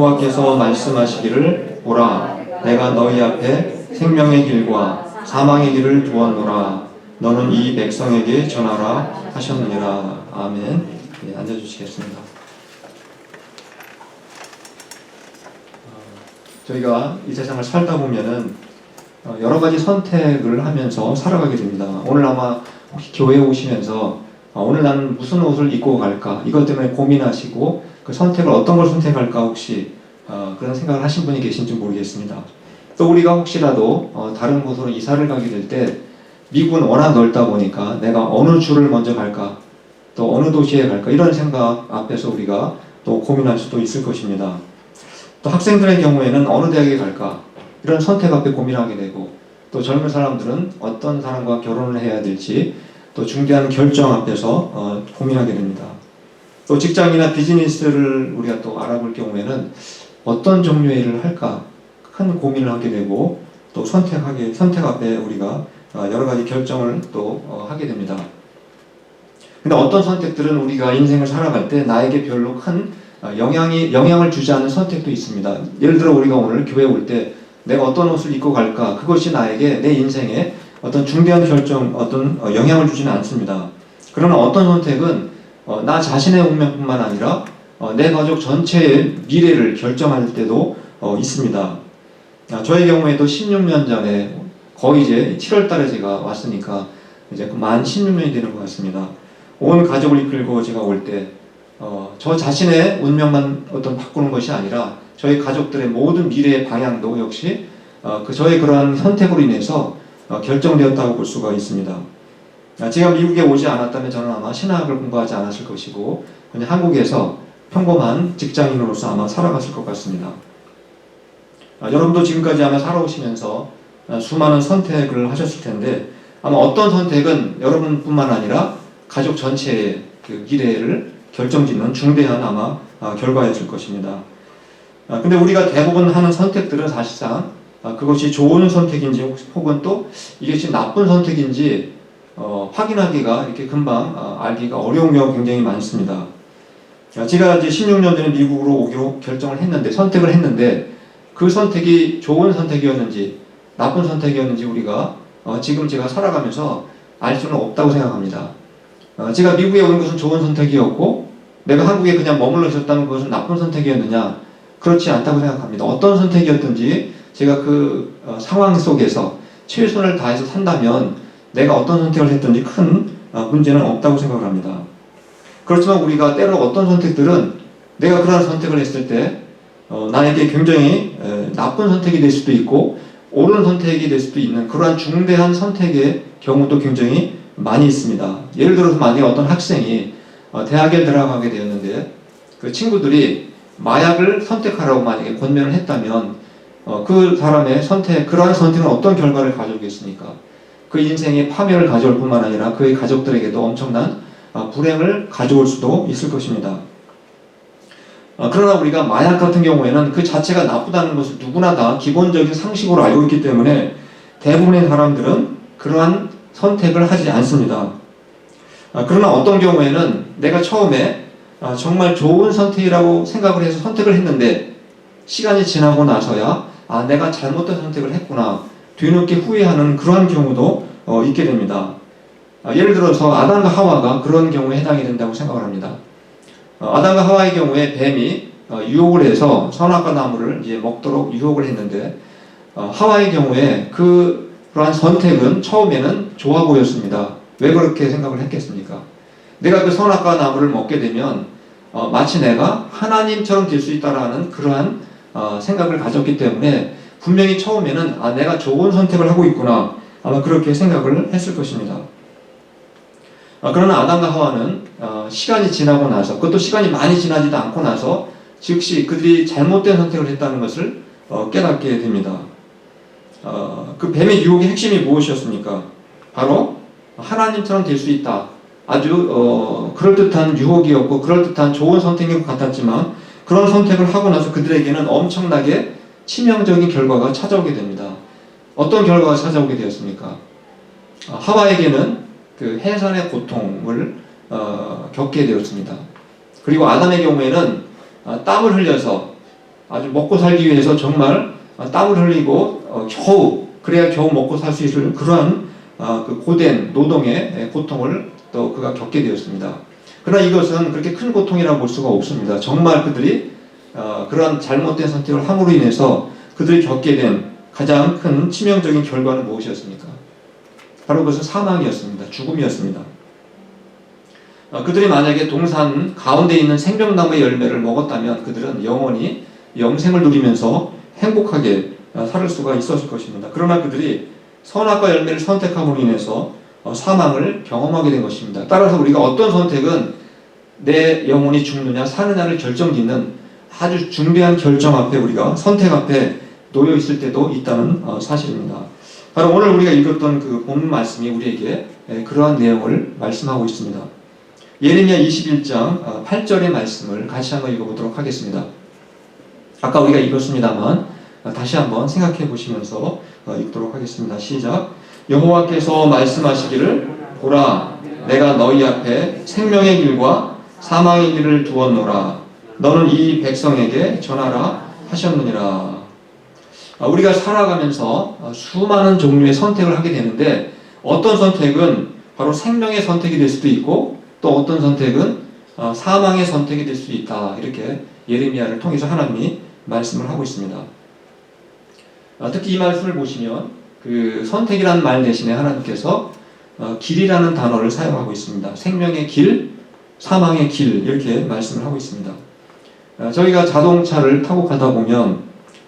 여호와께서 말씀하시기를 보라 내가 너희 앞에 생명의 길과 사망의 길을 두었노라. 너는 이 백성에게 전하라 하셨느니라. 아멘. 네, 앉아주시겠습니다. 어, 저희가 이 세상을 살다 보면은 어, 여러 가지 선택을 하면서 살아가게 됩니다. 오늘 아마 혹시 교회에 오시면서 어, 오늘 나는 무슨 옷을 입고 갈까? 이것 때문에 고민하시고 그 선택을 어떤 걸 선택할까 혹시 어, 그런 생각을 하신 분이 계신지 모르겠습니다. 또 우리가 혹시라도 어, 다른 곳으로 이사를 가게 될 때 미국은 워낙 넓다 보니까 내가 어느 주를 먼저 갈까 또 어느 도시에 갈까 이런 생각 앞에서 우리가 또 고민할 수도 있을 것입니다. 또 학생들의 경우에는 어느 대학에 갈까 이런 선택 앞에 고민하게 되고 또 젊은 사람들은 어떤 사람과 결혼을 해야 될지 또 중대한 결정 앞에서 어, 고민하게 됩니다. 또 직장이나 비즈니스를 우리가 또 알아볼 경우에는 어떤 종류의 일을 할까 큰 고민을 하게 되고 또 선택하게 선택 앞에 우리가 어, 여러 가지 결정을 또 어, 하게 됩니다. 근데 어떤 선택들은 우리가 인생을 살아갈 때 나에게 별로 큰 어, 영향이 영향을 주지 않는 선택도 있습니다. 예를 들어 우리가 오늘 교회 올 때 내가 어떤 옷을 입고 갈까 그것이 나에게 내 인생에 어떤 중대한 결정 어떤 어, 영향을 주지는 않습니다. 그러나 어떤 선택은 어, 나 자신의 운명뿐만 아니라 어, 내 가족 전체의 미래를 결정할 때도 어, 있습니다. 아, 저의 경우에도 16년 전에 거의 이제 7월 달에 제가 왔으니까 이제 그만 16년이 되는 것 같습니다. 온 가족을 이끌고 제가 올 때, 어, 저 자신의 운명만 어떤 바꾸는 것이 아니라 저희 가족들의 모든 미래의 방향도 역시 어, 그 저의 그러한 선택으로 인해서 어, 결정되었다고 볼 수가 있습니다. 아, 제가 미국에 오지 않았다면 저는 아마 신학을 공부하지 않았을 것이고 그냥 한국에서 평범한 직장인으로서 아마 살아갔을 것 같습니다. 아, 여러분도 지금까지 아마 살아오시면서 아, 수많은 선택을 하셨을 텐데 아마 어떤 선택은 여러분뿐만 아니라 가족 전체의 그 미래를 결정짓는 중대한 아마 아, 결과였을 것입니다. 아, 근데 우리가 대부분 하는 선택들은 사실상 아, 그것이 좋은 선택인지 혹- 혹은 또 이것이 나쁜 선택인지 어, 확인하기가 이렇게 금방 아, 알기가 어려운 경우가 굉장히 많습니다. 아, 제가 이제 16년 전에 미국으로 오기로 결정을 했는데 선택을 했는데 그 선택이 좋은 선택이었는지 나쁜 선택이었는지 우리가 어, 지금 제가 살아가면서 알 수는 없다고 생각합니다. 어, 제가 미국에 온 것은 좋은 선택이었고 내가 한국에 그냥 머물러 있었다는 것은 나쁜 선택이었느냐 그렇지 않다고 생각합니다. 어떤 선택이었든지 제가 그 어, 상황 속에서 최선을 다해서 산다면 내가 어떤 선택을 했든지 큰 어, 문제는 없다고 생각을 합니다. 그렇지만 우리가 때로 어떤 선택들은 내가 그러한 선택을 했을 때 어, 나에게 굉장히 에, 나쁜 선택이 될 수도 있고 옳은 선택이 될 수도 있는 그러한 중대한 선택의 경우도 굉장히 많이 있습니다. 예를 들어서 만약에 어떤 학생이 어, 대학에 들어가게 되었는데 그 친구들이 마약을 선택하라고 만약에 권면을 했다면 어, 그 사람의 선택 그러한 선택은 어떤 결과를 가져오겠습니까? 그 인생의 파멸을 가져올 뿐만 아니라 그의 가족들에게도 엄청난 어, 불행을 가져올 수도 있을 것입니다. 어, 그러나 우리가 마약 같은 경우에는 그 자체가 나쁘다는 것을 누구나 다 기본적인 상식으로 알고 있기 때문에 대부분의 사람들은 그러한 선택을 하지 않습니다. 아, 그러나 어떤 경우에는 내가 처음에 아, 정말 좋은 선택이라고 생각을 해서 선택을 했는데 시간이 지나고 나서야 아 내가 잘못된 선택을 했구나 뒤늦게 후회하는 그러한 경우도 어, 있게 됩니다. 아, 예를 들어서 아담과 하와가 그런 경우에 해당이 된다고 생각을 합니다. 어, 아담과 하와의 경우에 뱀이 어, 유혹을 해서 선악과 나무를 이제 먹도록 유혹을 했는데 어, 하와의 경우에 그 그러한 선택은 처음에는 좋아 보였습니다. 왜 그렇게 생각을 했겠습니까? 내가 그 선악과 나무를 먹게 되면 어, 마치 내가 하나님처럼 될 수 있다라는 그러한 어, 생각을 가졌기 때문에 분명히 처음에는 아 내가 좋은 선택을 하고 있구나 아마 그렇게 생각을 했을 것입니다. 아, 그러나 아담과 하와는 어, 시간이 지나고 나서 그것도 시간이 많이 지나지도 않고 나서 즉시 그들이 잘못된 선택을 했다는 것을 어, 깨닫게 됩니다. 어, 그 뱀의 유혹의 핵심이 무엇이었습니까? 바로 하나님처럼 될 수 있다. 아주 어, 그럴듯한 유혹이었고 그럴듯한 좋은 선택인 것 같았지만 그런 선택을 하고 나서 그들에게는 엄청나게 치명적인 결과가 찾아오게 됩니다. 어떤 결과가 찾아오게 되었습니까? 어, 하와에게는 그 해산의 고통을 어, 겪게 되었습니다. 그리고 아담의 경우에는 어, 땀을 흘려서 아주 먹고 살기 위해서 정말 어, 땀을 흘리고 어, 겨우 그래야 겨우 먹고 살 수 있을 그러한 어, 그 고된 노동의 에, 고통을 또 그가 겪게 되었습니다. 그러나 이것은 그렇게 큰 고통이라고 볼 수가 없습니다. 정말 그들이 어, 그러한 잘못된 선택을 함으로 인해서 그들이 겪게 된 가장 큰 치명적인 결과는 무엇이었습니까? 바로 그것은 사망이었습니다. 죽음이었습니다. 어, 그들이 만약에 동산 가운데 있는 생명나무의 열매를 먹었다면 그들은 영원히 영생을 누리면서 행복하게 어, 살 수가 있었을 것입니다. 그러나 그들이 선악과 열매를 선택함으로 인해서 어, 사망을 경험하게 된 것입니다. 따라서 우리가 어떤 선택은 내 영혼이 죽느냐 사느냐를 결정짓는 아주 중대한 결정 앞에 우리가 선택 앞에 놓여 있을 때도 있다는 어, 사실입니다. 바로 오늘 우리가 읽었던 그 본문 말씀이 우리에게 에, 그러한 내용을 말씀하고 있습니다. 예레미야 21장 8절의 말씀을 같이 한번 읽어보도록 하겠습니다. 아까 우리가 읽었습니다만 어, 다시 한번 생각해 보시면서 어, 읽도록 하겠습니다. 시작. 여호와께서 말씀하시기를 보라 내가 너희 앞에 생명의 길과 사망의 길을 두었노라 너는 이 백성에게 전하라 하셨느니라. 아, 우리가 살아가면서 어, 수많은 종류의 선택을 하게 되는데 어떤 선택은 바로 생명의 선택이 될 수도 있고 또 어떤 선택은 어, 사망의 선택이 될 수 있다. 이렇게 예레미야를 통해서 하나님이 말씀을 하고 있습니다. 아, 특히 이 말씀을 보시면 그 선택이라는 말 대신에 하나님께서 어, 길이라는 단어를 사용하고 있습니다. 생명의 길, 사망의 길 이렇게 말씀을 하고 있습니다. 아, 저희가 자동차를 타고 가다 보면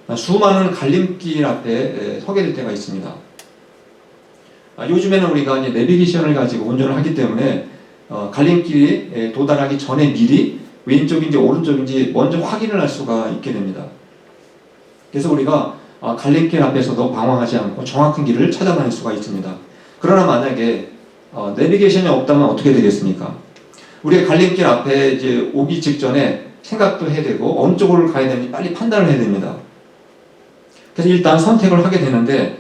아, 수많은 갈림길 앞에 에, 서게 될 때가 있습니다. 아, 요즘에는 우리가 이제 내비게이션을 가지고 운전을 하기 때문에 어, 갈림길에 도달하기 전에 미리 왼쪽인지 오른쪽인지 먼저 확인을 할 수가 있게 됩니다. 그래서 우리가 아, 갈림길 앞에서도 방황하지 않고 정확한 길을 찾아다닐 수가 있습니다. 그러나 만약에 어, 내비게이션이 없다면 어떻게 되겠습니까? 우리가 갈림길 앞에 이제 오기 직전에 생각도 해야 되고 어느 쪽으로 가야 되는지 빨리 판단을 해야 됩니다. 그래서 일단 선택을 하게 되는데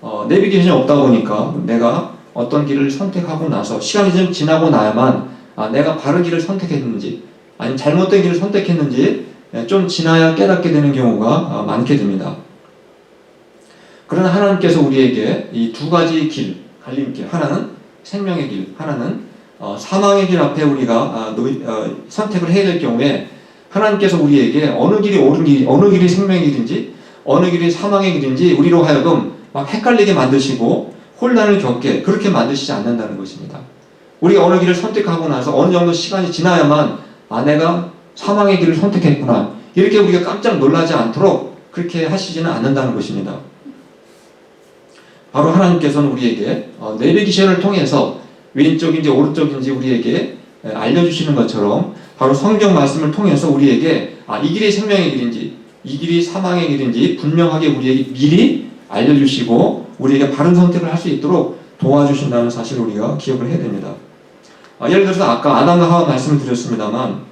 어, 내비게이션이 없다 보니까 내가 어떤 길을 선택하고 나서 시간이 좀 지나고 나야만 아, 내가 바른 길을 선택했는지 아니면 잘못된 길을 선택했는지 예, 좀 지나야 깨닫게 되는 경우가 아, 많게 됩니다. 그러나 하나님께서 우리에게 이 두 가지 길, 갈림길, 하나는 생명의 길, 하나는 어, 사망의 길 앞에 우리가 아, 어, 선택을 해야 될 경우에 하나님께서 우리에게 어느 길이 옳은 길, 어느 길이 생명의 길인지, 어느 길이 사망의 길인지 우리로 하여금 막 헷갈리게 만드시고 혼란을 겪게 그렇게 만드시지 않는다는 것입니다. 우리가 어느 길을 선택하고 나서 어느 정도 시간이 지나야만 아 내가 사망의 길을 선택했구나 이렇게 우리가 깜짝 놀라지 않도록 그렇게 하시지는 않는다는 것입니다. 바로 하나님께서는 우리에게 어, 내비게이션을 통해서 왼쪽인지 오른쪽인지 우리에게 에, 알려주시는 것처럼 바로 성경 말씀을 통해서 우리에게 아, 이 길이 생명의 길인지 이 길이 사망의 길인지 분명하게 우리에게 미리 알려주시고 우리에게 바른 선택을 할 수 있도록 도와주신다는 사실을 우리가 기억을 해야 됩니다. 아, 예를 들어서 아까 아담과 하와 말씀을 드렸습니다만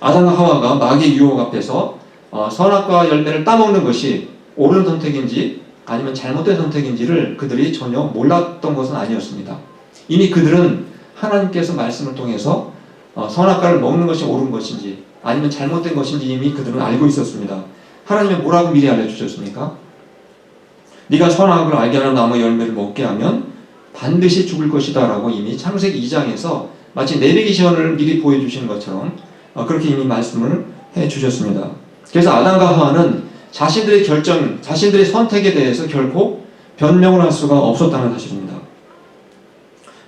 아담과 하와가 마귀의 유혹 앞에서 어, 선악과 열매를 따먹는 것이 옳은 선택인지 아니면 잘못된 선택인지를 그들이 전혀 몰랐던 것은 아니었습니다. 이미 그들은 하나님께서 말씀을 통해서 어, 선악과를 먹는 것이 옳은 것인지 아니면 잘못된 것인지 이미 그들은 알고 있었습니다. 하나님은 뭐라고 미리 알려주셨습니까? 네가 선악을 알게 하는 나무 열매를 먹게 하면 반드시 죽을 것이다 라고 이미 창세기 2장에서 마치 내비게이션을 미리 보여주시는 것처럼 어, 그렇게 이미 말씀을 해주셨습니다. 그래서 아담과 하와는 자신들의 결정, 자신들의 선택에 대해서 결코 변명을 할 수가 없었다는 사실입니다.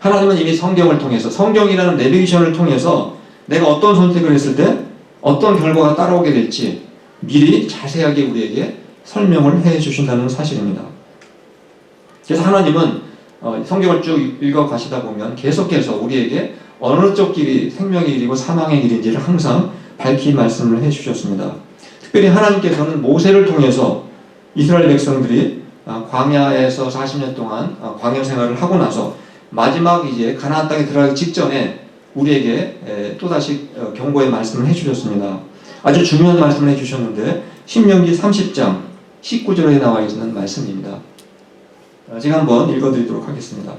하나님은 이미 성경을 통해서 성경이라는 내비게이션을 통해서 내가 어떤 선택을 했을 때 어떤 결과가 따라오게 될지 미리 자세하게 우리에게 설명을 해 주신다는 사실입니다. 그래서 하나님은 어, 성경을 쭉 읽어 가시다 보면 계속해서 우리에게 어느 쪽 길이 생명의 길이고 사망의 길인지를 항상 밝히 말씀을 해 주셨습니다. 특별히 하나님께서는 모세를 통해서 이스라엘 백성들이 아, 광야에서 40년 동안 아, 광야 생활을 하고 나서 마지막 이제 가나안 땅에 들어가기 직전에 우리에게 에, 또다시 어, 경고의 말씀을 해주셨습니다. 아주 중요한 말씀을 해주셨는데 신명기 30장 19절에 나와 있는 말씀입니다. 어, 제가 한번 읽어드리도록 하겠습니다.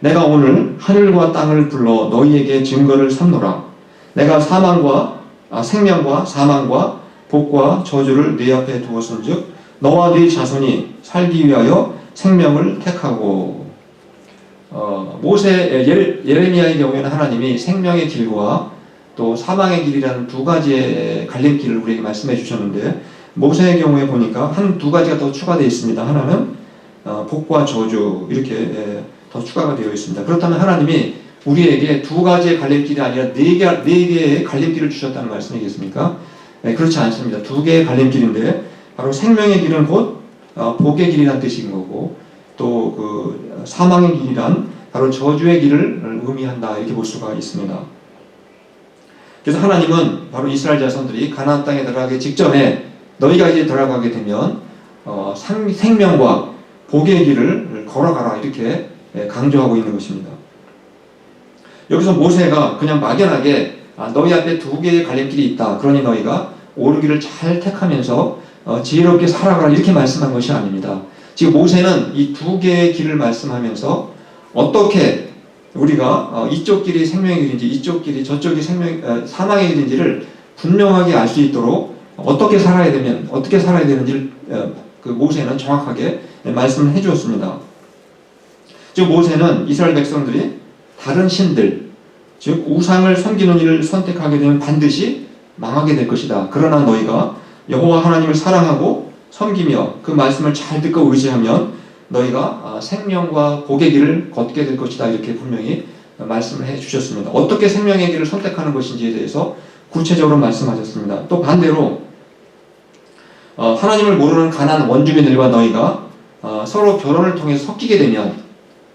내가 오늘 하늘과 땅을 불러 너희에게 증거를 삼노라. 내가 사망과 아, 생명과 사망과 복과 저주를 네 앞에 두었은즉 너와 네 자손이 살기 위하여 생명을 택하고 어, 모세 예레, 예레미야의 경우에는 하나님이 생명의 길과 또 사망의 길이라는 두 가지의 갈림길을 우리에게 말씀해 주셨는데 모세의 경우에 보니까 한 두 가지가 더 추가되어 있습니다. 하나는 어, 복과 저주 이렇게 예, 더 추가가 되어 있습니다. 그렇다면 하나님이 우리에게 두 가지의 갈림길이 아니라 네, 개, 네 개의 갈림길을 주셨다는 말씀이겠습니까? 네, 그렇지 않습니다. 두 개의 갈림길인데 바로 생명의 길은 곧 어, 복의 길이라는 뜻인 거고 또그 사망의 길이란 바로 저주의 길을 의미한다 이렇게 볼 수가 있습니다. 그래서 하나님은 바로 이스라엘 자손들이 가나안 땅에 들어가기 직전에 너희가 이제 들어가게 되면 어, 상- 생명과 복의 길을 걸어가라 이렇게 예, 강조하고 있는 것입니다. 여기서 모세가 그냥 막연하게 아, 너희 앞에 두 개의 갈림길이 있다. 그러니 너희가 오르기를 잘 택하면서 어, 지혜롭게 살아가라 이렇게 말씀한 것이 아닙니다. 지금 모세는 이 두 개의 길을 말씀하면서 어떻게 우리가 어, 이쪽 길이 생명의 길인지 이쪽 길이 저쪽이 생명 어, 사망의 길인지를 분명하게 알 수 있도록 어떻게 살아야 되면 어떻게 살아야 되는지를 어, 그 모세는 정확하게 말씀을 해주었습니다. 즉 모세는 이스라엘 백성들이 다른 신들 즉 우상을 섬기는 일을 선택하게 되면 반드시 망하게 될 것이다. 그러나 너희가 여호와 하나님을 사랑하고 섬기며 그 말씀을 잘 듣고 의지하면 너희가 아, 생명과 복의 길을 걷게 될 것이다. 이렇게 분명히 말씀을 해 주셨습니다. 어떻게 생명의 길을 선택하는 것인지에 대해서 구체적으로 말씀하셨습니다. 또 반대로 어, 하나님을 모르는 가난 원주민들과 너희가 어, 서로 결혼을 통해서 섞이게 되면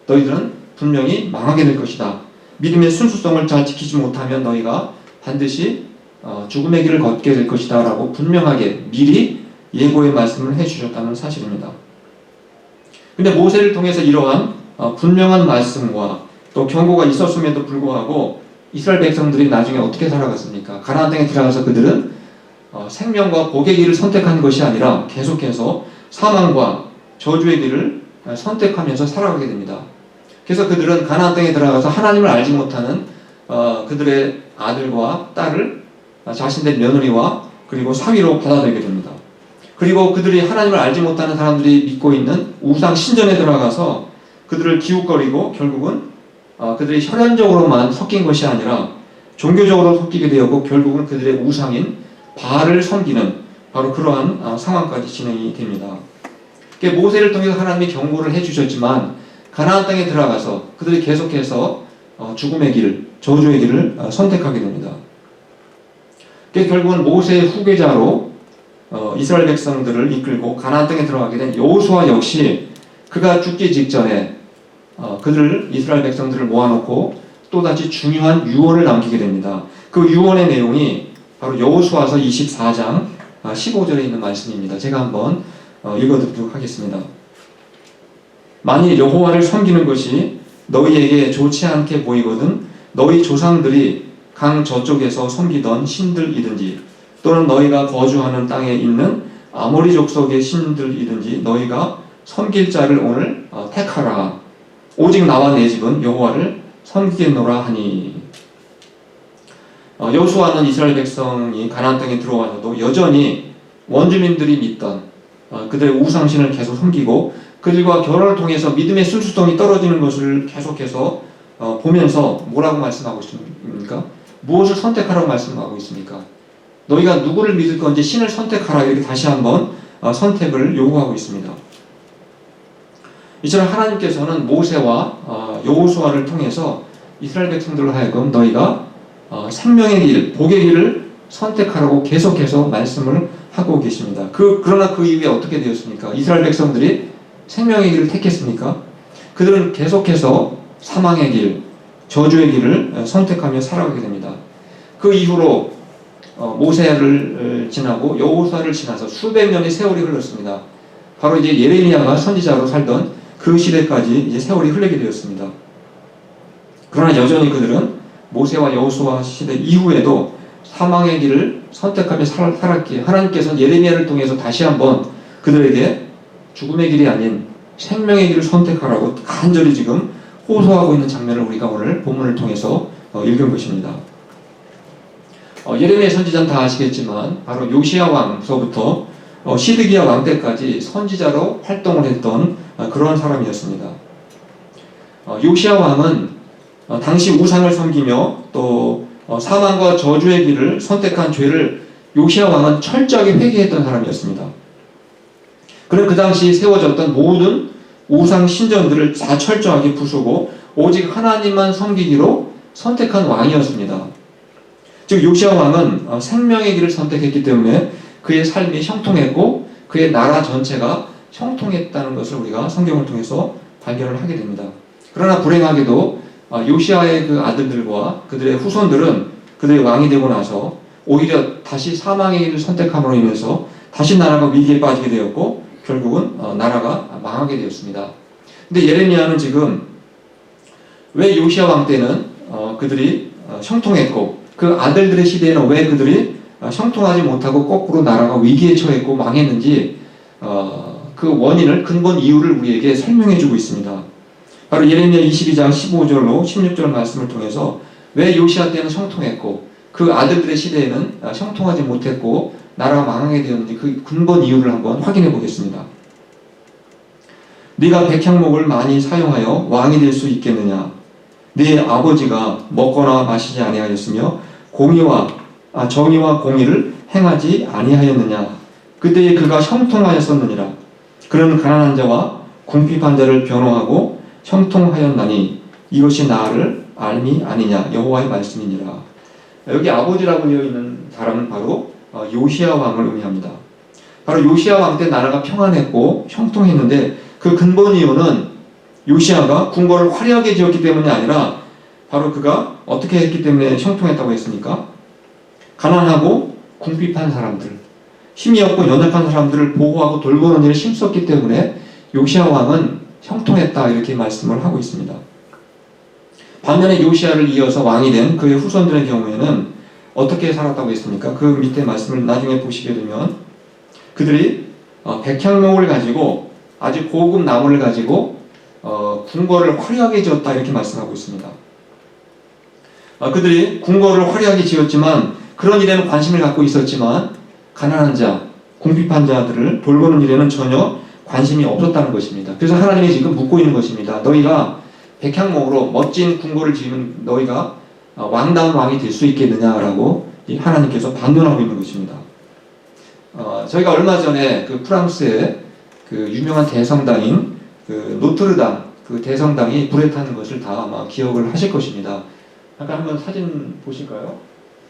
너희들은 분명히 망하게 될 것이다. 믿음의 순수성을 잘 지키지 못하면 너희가 반드시 어, 죽음의 길을 걷게 될 것이다 라고 분명하게 미리 예고의 말씀을 해주셨다는 사실입니다. 근데 모세를 통해서 이러한 어, 분명한 말씀과 또 경고가 있었음에도 불구하고 이스라엘 백성들이 나중에 어떻게 살아갔습니까? 가나안 땅에 들어가서 그들은 어, 생명과 복의 길을 선택한 것이 아니라 계속해서 사망과 저주의 길을 어, 선택하면서 살아가게 됩니다. 그래서 그들은 가나안 땅에 들어가서 하나님을 알지 못하는 어, 그들의 아들과 딸을 어, 자신의 며느리와 그리고 사위로 받아들이게 됩니다. 그리고 그들이 하나님을 알지 못하는 사람들이 믿고 있는 우상 신전에 들어가서 그들을 기웃거리고 결국은 어, 그들이 혈연적으로만 섞인 것이 아니라 종교적으로 섞이게 되었고 결국은 그들의 우상인 바알을 섬기는 바로 그러한 어, 상황까지 진행이 됩니다. 모세를 통해서 하나님이 경고를 해주셨지만 가나안 땅에 들어가서 그들이 계속해서 어, 죽음의 길, 저주의 길을 어, 선택하게 됩니다. 결국은 모세의 후계자로 어, 이스라엘 백성들을 이끌고 가나안 땅에 들어가게 된 여호수아 역시 그가 죽기 직전에 어, 그들을 이스라엘 백성들을 모아놓고 또다시 중요한 유언을 남기게 됩니다. 그 유언의 내용이 바로 여호수아서 24장 15절에 있는 말씀입니다. 제가 한번 어, 읽어드리도록 하겠습니다. 만일 여호와를 섬기는 것이 너희에게 좋지 않게 보이거든 너희 조상들이 강 저쪽에서 섬기던 신들이든지 또는 너희가 거주하는 땅에 있는 아모리 족속의 신들이든지 너희가 섬길 자를 오늘 어, 택하라 오직 나와 내 집은 여호와를 섬기겠노라 하니 어, 여호수아는 이스라엘 백성이 가나안 땅에 들어와서도 여전히 원주민들이 믿던 어, 그들의 우상신을 계속 섬기고 그들과 결혼을 통해서 믿음의 순수성이 떨어지는 것을 계속해서 어, 보면서 뭐라고 말씀하고 있습니까? 무엇을 선택하라고 말씀하고 있습니까? 너희가 누구를 믿을 건지 신을 선택하라 이렇게 다시 한번 어, 선택을 요구하고 있습니다. 이처럼 하나님께서는 모세와 어, 여호수아를 통해서 이스라엘 백성들로 하여금 너희가 어, 생명의 길, 복의 길을 선택하라고 계속해서 말씀을 하고 계십니다. 그 그러나 그 이후에 어떻게 되었습니까? 이스라엘 백성들이 생명의 길을 택했습니까? 그들은 계속해서 사망의 길, 저주의 길을 선택하며 살아가게 됩니다. 그 이후로 어, 모세를 지나고 여호수아를 지나서 수백 년의 세월이 흘렀습니다. 바로 이제 예레미야가 선지자로 살던 그 시대까지 이제 세월이 흘리게 되었습니다. 그러나 여전히 그들은 모세와 여호수아 시대 이후에도 사망의 길을 선택하며 살, 살았기에 하나님께서는 예레미야를 통해서 다시 한번 그들에게 죽음의 길이 아닌 생명의 길을 선택하라고 간절히 지금 호소하고 있는 장면을 우리가 오늘 본문을 통해서 어, 읽은 것입니다. 어, 예레미야 선지자는 다 아시겠지만 바로 요시야 왕서부터 어, 시드기야 왕 때까지 선지자로 활동을 했던 어, 그러한 사람이었습니다. 어, 요시야 왕은 어, 당시 우상을 섬기며 또 어, 사망과 저주의 길을 선택한 죄를 요시야 왕은 철저하게 회개했던 사람이었습니다. 그는 그 당시 세워졌던 모든 우상 신전들을 다 철저하게 부수고 오직 하나님만 섬기기로 선택한 왕이었습니다. 즉 요시야 왕은 어, 생명의 길을 선택했기 때문에 그의 삶이 형통했고 그의 나라 전체가 형통했다는 것을 우리가 성경을 통해서 발견을 하게 됩니다. 그러나 불행하게도 어, 요시아의 그 아들들과 그들의 후손들은 그들의 왕이 되고 나서 오히려 다시 사망의 길을 선택함으로 인해서 다시 나라가 위기에 빠지게 되었고 결국은 어, 나라가 망하게 되었습니다. 근데 예레미야는 지금 왜 요시아 왕 때는 어, 그들이 어, 형통했고 그 아들들의 시대에는 왜 그들이 어, 형통하지 못하고 거꾸로 나라가 위기에 처했고 망했는지 어, 그 원인을 근본 이유를 우리에게 설명해 주고 있습니다. 바로 예레미야 22장 15절로 16절 말씀을 통해서 왜 요시아 때는 형통했고 그 아들들의 시대에는 아, 형통하지 못했고 나라가 망하게 되었는지 그 근본 이유를 한번 확인해 보겠습니다. 네가 백향목을 많이 사용하여 왕이 될 수 있겠느냐? 네 아버지가 먹거나 마시지 아니하였으며 공의와 아, 정의와 공의를 행하지 아니하였느냐? 그때에 그가 형통하였었느니라. 그는 가난한 자와 궁핍한 자를 변호하고 형통하였나니 이것이 나를 알미 아니냐 여호와의 말씀이니라. 여기 아버지라고 되어 있는 사람은 바로 어, 요시아 왕을 의미합니다. 바로 요시아 왕 때 나라가 평안했고 형통했는데 그 근본 이유는 요시아가 궁궐을 화려하게 지었기 때문이 아니라 바로 그가 어떻게 했기 때문에 형통했다고 했습니까? 가난하고 궁핍한 사람들, 힘이 없고 연약한 사람들을 보호하고 돌보는 일을 힘썼기 때문에 요시아 왕은 형통했다 이렇게 말씀을 하고 있습니다. 반면에 요시아를 이어서 왕이 된 그의 후손들의 경우에는 어떻게 살았다고 했습니까? 그 밑에 말씀을 나중에 보시게 되면 그들이 어, 백향목을 가지고 아주 고급 나무를 가지고 어, 궁궐을 화려하게 지었다 이렇게 말씀하고 있습니다. 어, 그들이 궁궐을 화려하게 지었지만 그런 일에는 관심을 갖고 있었지만 가난한 자, 궁핍한 자들을 돌보는 일에는 전혀 관심이 없었다는 것입니다. 그래서 하나님이 지금 묻고 있는 것입니다. 너희가 백향목으로 멋진 궁궐을 지으면 너희가 어, 왕다운 왕이 될 수 있겠느냐라고 이 하나님께서 반문하고 있는 것입니다. 어, 저희가 얼마 전에 그 프랑스의 그 유명한 대성당인 그 노트르담 그 대성당이 불에 타는 것을 다 아마 기억을 하실 것입니다. 잠깐 한번 사진 보실까요?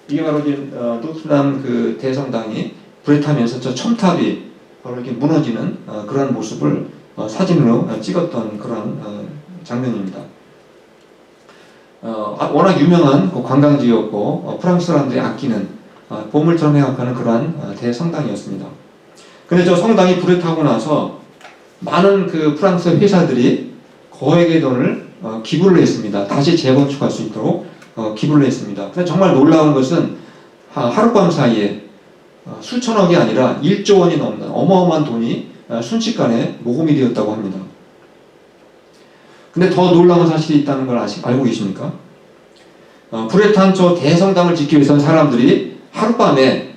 이게 바로 이제 어, 노트르담 그 대성당이 불에 타면서 저 첨탑이 바로 이렇게 무너지는 어, 그런 모습을 어, 사진으로 어, 찍었던 그런 어, 장면입니다. 어, 아, 워낙 유명한 그 관광지였고 어, 프랑스 사람들이 아끼는 어, 보물처럼 생각하는 그러한 어, 대성당이었습니다. 근데 저 성당이 불에 타고 나서 많은 그 프랑스 회사들이 거액의 돈을 어, 기부를 했습니다. 다시 재건축할 수 있도록 어, 기부를 했습니다. 근데 정말 놀라운 것은 하, 하룻밤 사이에 어, 수천억이 아니라 1조 원이 넘는 어마어마한 돈이 어, 순식간에 모금이 되었다고 합니다. 근데 더 놀라운 사실이 있다는 걸 아시, 알고 계십니까? 어, 불에 탄저 대성당을 짓기 위해서 사람들이 하룻밤에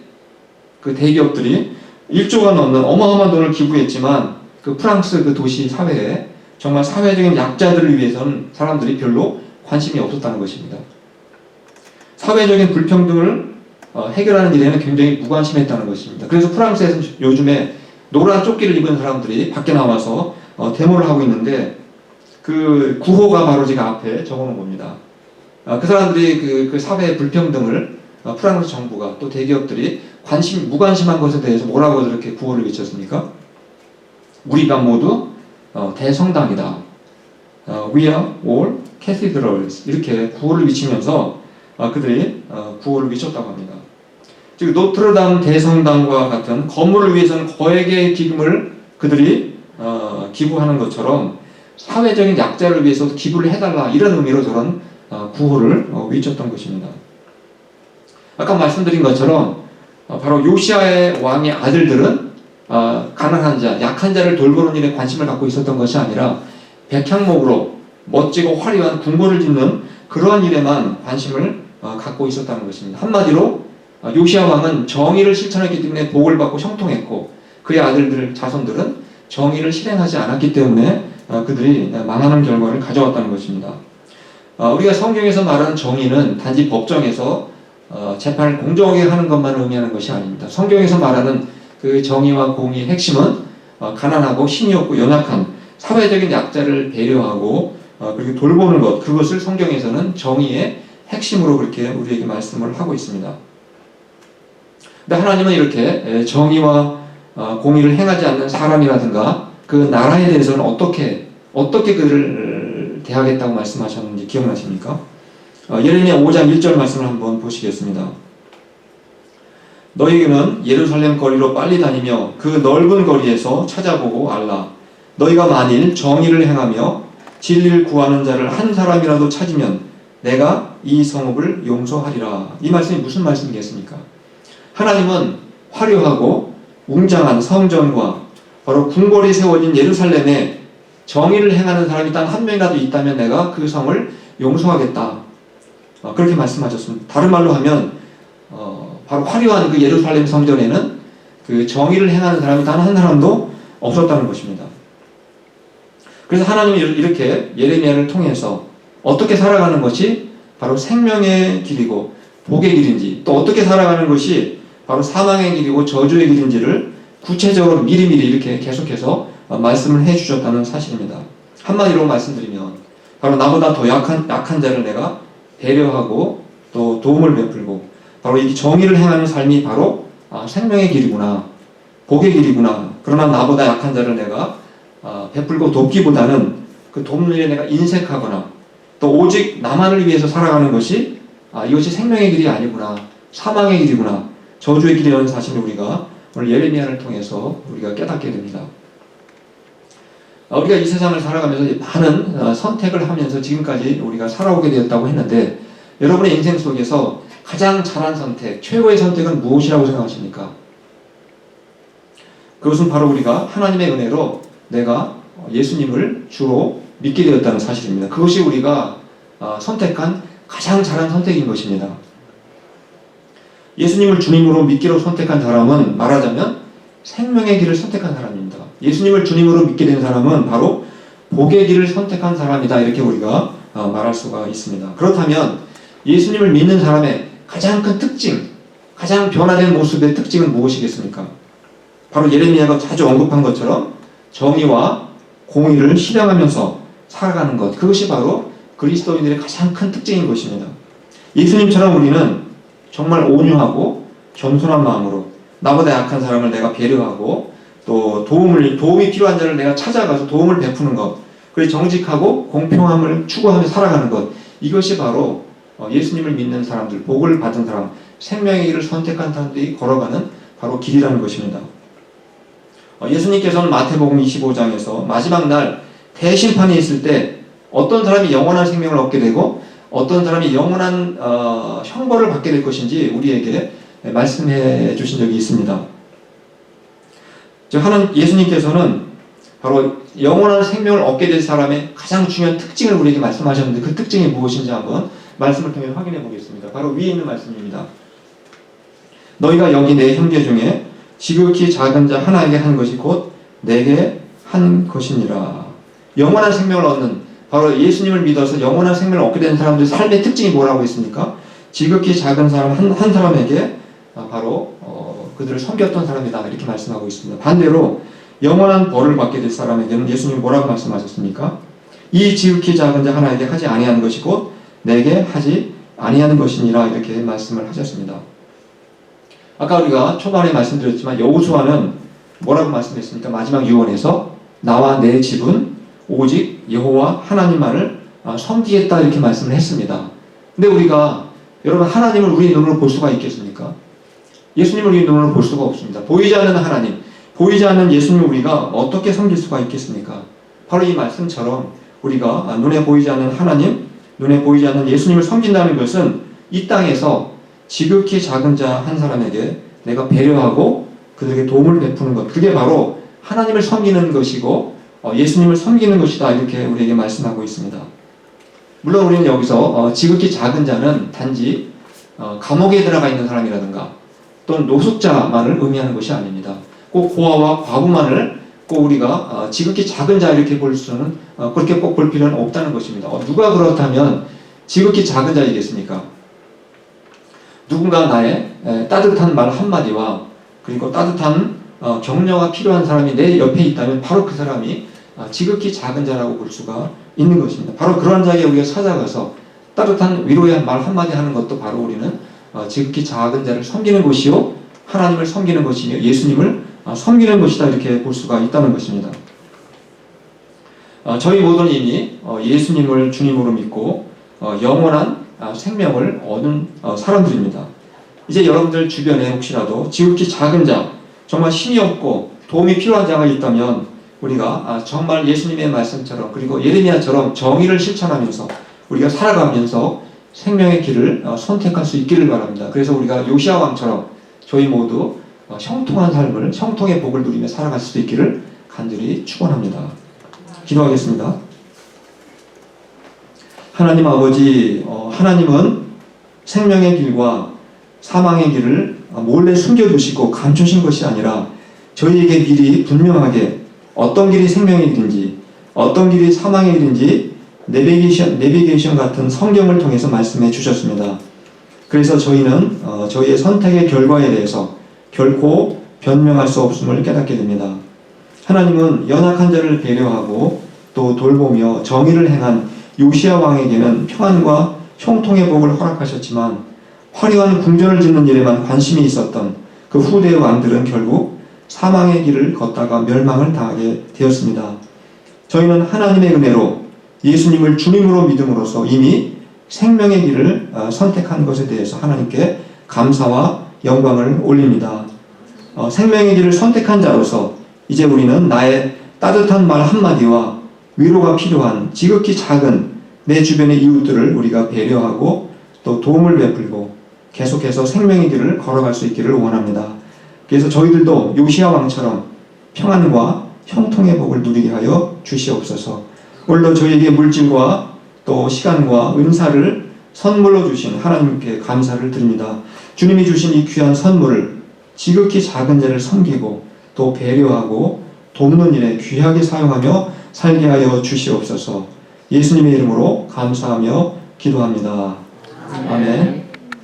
그 대기업들이 1조가 넘는 어마어마한 돈을 기부했지만 그 프랑스 그 도시 사회에 정말 사회적인 약자들을 위해서는 사람들이 별로 관심이 없었다는 것입니다. 사회적인 불평등을 어, 해결하는 일에는 굉장히 무관심했다는 것입니다. 그래서 프랑스에서 요즘에 노란 조끼를 입은 사람들이 밖에 나와서 어, 데모를 하고 있는데 그 구호가 바로 제가 앞에 적어놓은 겁니다. 아, 그 사람들이 그, 그 사회 불평등을 어, 프랑스 정부가 또 대기업들이 관심 무관심한 것에 대해서 뭐라고 저렇게 구호를 외쳤습니까? 우리가 모두 어, 대성당이다. 어, We are all cathedrals 이렇게 구호를 외치면서 어, 그들이 어, 구호를 외쳤다고 합니다. 즉 노트르담 대성당과 같은 건물을 위해서는 거액의 기금을 그들이 어, 기부하는 것처럼 사회적인 약자를 위해서 기부를 해달라 이런 의미로 저런 어, 구호를 어, 외쳤던 것입니다. 아까 말씀드린 것처럼 어, 바로 요시아의 왕의 아들들은 어, 가난한 자, 약한 자를 돌보는 일에 관심을 갖고 있었던 것이 아니라 백향목으로 멋지고 화려한 궁궐을 짓는 그러한 일에만 관심을 어, 갖고 있었다는 것입니다. 한마디로 어, 요시아 왕은 정의를 실천했기 때문에 복을 받고 형통했고 그의 아들들 자손들은 정의를 실행하지 않았기 때문에 어, 그들이 망하는 결과를 가져왔다는 것입니다. 어, 우리가 성경에서 말하는 정의는 단지 법정에서 어, 재판을 공정하게 하는 것만 의미하는 것이 아닙니다. 성경에서 말하는 그 정의와 공의의 핵심은 어, 가난하고 힘이 없고 연약한 사회적인 약자를 배려하고 어, 그리고 돌보는 것 그것을 성경에서는 정의의 핵심으로 그렇게 우리에게 말씀을 하고 있습니다. 근데 하나님은 이렇게 에, 정의와 어, 공의를 행하지 않는 사람이라든가 그 나라에 대해서는 어떻게 어떻게 그를 대하겠다고 말씀하셨는지 기억나십니까? 어, 예레미야 5장 1절 말씀을 한번 보시겠습니다. 너희는 예루살렘 거리로 빨리 다니며 그 넓은 거리에서 찾아보고 알라. 너희가 만일 정의를 행하며 진리를 구하는 자를 한 사람이라도 찾으면 내가 이 성읍을 용서하리라. 이 말씀이 무슨 말씀이겠습니까? 하나님은 화려하고 웅장한 성전과 바로 궁궐이 세워진 예루살렘에 정의를 행하는 사람이 단 한 명이라도 있다면 내가 그 성을 용서하겠다. 어, 그렇게 말씀하셨습니다. 다른 말로 하면 어, 바로 화려한 그 예루살렘 성전에는 그 정의를 행하는 사람이 단 한 사람도 없었다는 것입니다. 그래서 하나님이 이렇게 예레미야를 통해서 어떻게 살아가는 것이 바로 생명의 길이고 복의 길인지 또 어떻게 살아가는 것이 바로 사망의 길이고 저주의 길인지를 구체적으로 미리미리 이렇게 계속해서 어, 말씀을 해 주셨다는 사실입니다. 한마디로 말씀드리면 바로 나보다 더 약한 약한 자를 내가 배려하고 또 도움을 베풀고 바로 이 정의를 행하는 삶이 바로 아, 생명의 길이구나 복의 길이구나 그러나 나보다 약한 자를 내가 아, 베풀고 돕기보다는 그 돕는 일에 내가 인색하거나 또 오직 나만을 위해서 살아가는 것이 아, 이것이 생명의 길이 아니구나 사망의 길이구나 저주의 길이라는 사실을 우리가 오늘 예레미야를 통해서 우리가 깨닫게 됩니다. 아, 우리가 이 세상을 살아가면서 많은 어, 선택을 하면서 지금까지 우리가 살아오게 되었다고 했는데 여러분의 인생 속에서 가장 잘한 선택, 최고의 선택은 무엇이라고 생각하십니까? 그것은 바로 우리가 하나님의 은혜로 내가 예수님을 주로 믿게 되었다는 사실입니다. 그것이 우리가 어, 선택한 가장 잘한 선택인 것입니다. 예수님을 주님으로 믿기로 선택한 사람은 말하자면 생명의 길을 선택한 사람입니다. 예수님을 주님으로 믿게 된 사람은 바로 복의 길을 선택한 사람이다. 이렇게 우리가 어, 말할 수가 있습니다. 그렇다면 예수님을 믿는 사람의 가장 큰 특징, 가장 변화된 모습의 특징은 무엇이겠습니까? 바로 예레미야가 자주 언급한 것처럼 정의와 공의를 실행하면서 살아가는 것. 그것이 바로 그리스도인들의 가장 큰 특징인 것입니다. 예수님처럼 우리는 정말 온유하고 겸손한 마음으로 나보다 약한 사람을 내가 배려하고 또 도움을 도움이 필요한 자를 내가 찾아가서 도움을 베푸는 것. 그리고 정직하고 공평함을 추구하며 살아가는 것. 이것이 바로 어, 예수님을 믿는 사람들, 복을 받은 사람, 생명의 길을 선택한 사람들이 걸어가는 바로 길이라는 것입니다. 어, 예수님께서는 마태복음 25장에서 마지막 날 대심판이 있을 때 어떤 사람이 영원한 생명을 얻게 되고 어떤 사람이 영원한 어, 형벌을 받게 될 것인지 우리에게 말씀해 주신 적이 있습니다. 즉 하는 예수님께서는 바로 영원한 생명을 얻게 될 사람의 가장 중요한 특징을 우리에게 말씀하셨는데 그 특징이 무엇인지 한번 말씀을 통해 확인해 보겠습니다. 바로 위에 있는 말씀입니다. 너희가 여기 내 형제 중에 지극히 작은 자 하나에게 한 것이 곧 내게 한 것이니라. 영원한 생명을 얻는 바로 예수님을 믿어서 영원한 생명을 얻게 되는 사람들의 삶의 특징이 뭐라고 했습니까? 지극히 작은 사람 한, 한 사람에게 아, 바로 어, 그들을 섬겼던 사람이다 이렇게 말씀하고 있습니다. 반대로 영원한 벌을 받게 될 사람에게는 예수님 뭐라고 말씀하셨습니까? 이 지극히 작은 자 하나에게 하지 아니하는 것이 곧 내게 하지 아니하는 것이니라 이렇게 말씀을 하셨습니다. 아까 우리가 초반에 말씀드렸지만 여호수아는 뭐라고 말씀했습니까? 마지막 유언에서 나와 내 집은 오직 여호와 하나님만을 아, 섬기겠다 이렇게 말씀을 했습니다. 근데 우리가 여러분 하나님을 우리 눈으로 볼 수가 있겠습니까? 예수님을 우리 눈으로 볼 수가 없습니다. 보이지 않는 하나님, 보이지 않는 예수님을 우리가 어떻게 섬길 수가 있겠습니까? 바로 이 말씀처럼 우리가 아, 눈에 보이지 않는 하나님, 눈에 보이지 않는 예수님을 섬긴다는 것은 이 땅에서 지극히 작은 자 한 사람에게 내가 배려하고 그들에게 도움을 베푸는 것. 그게 바로 하나님을 섬기는 것이고 어, 예수님을 섬기는 것이다. 이렇게 우리에게 말씀하고 있습니다. 물론 우리는 여기서 어, 지극히 작은 자는 단지 어, 감옥에 들어가 있는 사람이라든가 또는 노숙자만을 의미하는 것이 아닙니다. 꼭 고아와 과부만을 꼭 우리가 어, 지극히 작은 자 이렇게 볼 수는 어, 그렇게 꼭 볼 필요는 없다는 것입니다. 어, 누가 그렇다면 지극히 작은 자이겠습니까? 누군가 나의 에, 따뜻한 말 한마디와 그리고 따뜻한 어, 격려가 필요한 사람이 내 옆에 있다면 바로 그 사람이 아, 지극히 작은 자라고 볼 수가 있는 것입니다. 바로 그런 자에게 우리가 찾아가서 따뜻한 위로의 말 한마디 하는 것도 바로 우리는 어, 지극히 작은 자를 섬기는 것이요 하나님을 섬기는 것이며 예수님을 아, 섬기는 것이다 이렇게 볼 수가 있다는 것입니다. 어, 저희 모두는 이미 어, 예수님을 주님으로 믿고 어, 영원한 아, 생명을 얻은 어, 사람들입니다. 이제 여러분들 주변에 혹시라도 지극히 작은 자, 정말 힘이 없고 도움이 필요한 자가 있다면 우리가 아, 정말 예수님의 말씀처럼 그리고 예레미야처럼 정의를 실천하면서 우리가 살아가면서 생명의 길을 어, 선택할 수 있기를 바랍니다. 그래서 우리가 요시아 왕처럼 저희 모두 어, 형통한 삶을 형통의 복을 누리며 살아갈 수 있기를 간절히 축원합니다. 기도하겠습니다. 하나님 아버지, 어, 하나님은 생명의 길과 사망의 길을 몰래 숨겨두시고 감추신 것이 아니라 저희에게 미리 분명하게 어떤 길이 생명의 길인지 어떤 길이 사망의 길인지 내비게이션, 내비게이션 같은 성경을 통해서 말씀해 주셨습니다. 그래서 저희는 어, 저희의 선택의 결과에 대해서 결코 변명할 수 없음을 깨닫게 됩니다. 하나님은 연약한 자를 배려하고 또 돌보며 정의를 행한 요시아 왕에게는 평안과 형통의 복을 허락하셨지만 화려한 궁전을 짓는 일에만 관심이 있었던 그 후대의 왕들은 결국 사망의 길을 걷다가 멸망을 당하게 되었습니다. 저희는 하나님의 은혜로 예수님을 주님으로 믿음으로써 이미 생명의 길을 어, 선택한 것에 대해서 하나님께 감사와 영광을 올립니다. 어, 생명의 길을 선택한 자로서 이제 우리는 나의 따뜻한 말 한마디와 위로가 필요한 지극히 작은 내 주변의 이웃들을 우리가 배려하고 또 도움을 베풀고 계속해서 생명의 길을 걸어갈 수 있기를 원합니다. 그래서 저희들도 요시아 왕처럼 평안과 형통의 복을 누리게 하여 주시옵소서. 오늘도 저희에게 물질과 또 시간과 은사를 선물로 주신 하나님께 감사를 드립니다. 주님이 주신 이 귀한 선물을 지극히 작은 자를 섬기고 또 배려하고 돕는 일에 귀하게 사용하며 살게 하여 주시옵소서. 예수님의 이름으로 감사하며 기도합니다. 아멘.